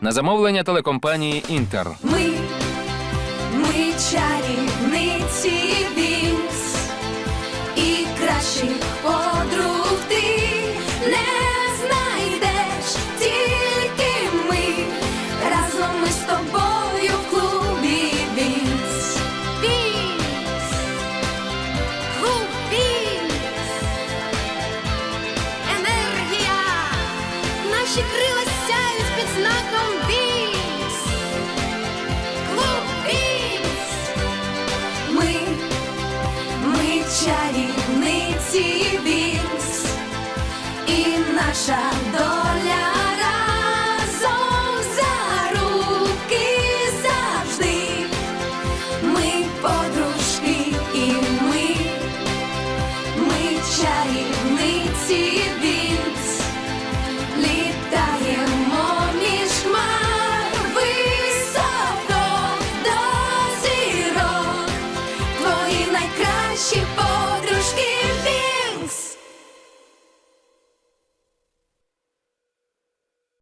на замовлення телекомпанії Інтер. Ми, ми чарівниці Вінкс, і кращих подруг ти не знайдеш, тільки ми разом ми з тобою в клубі Вінкс. Вінкс, клуб Вінкс, енергія, наші крила танець під клуб вісь. Ми, ми чарівниці вісь, і наша доля разом за руки завжди. Ми подружки і ми, ми чарівниці.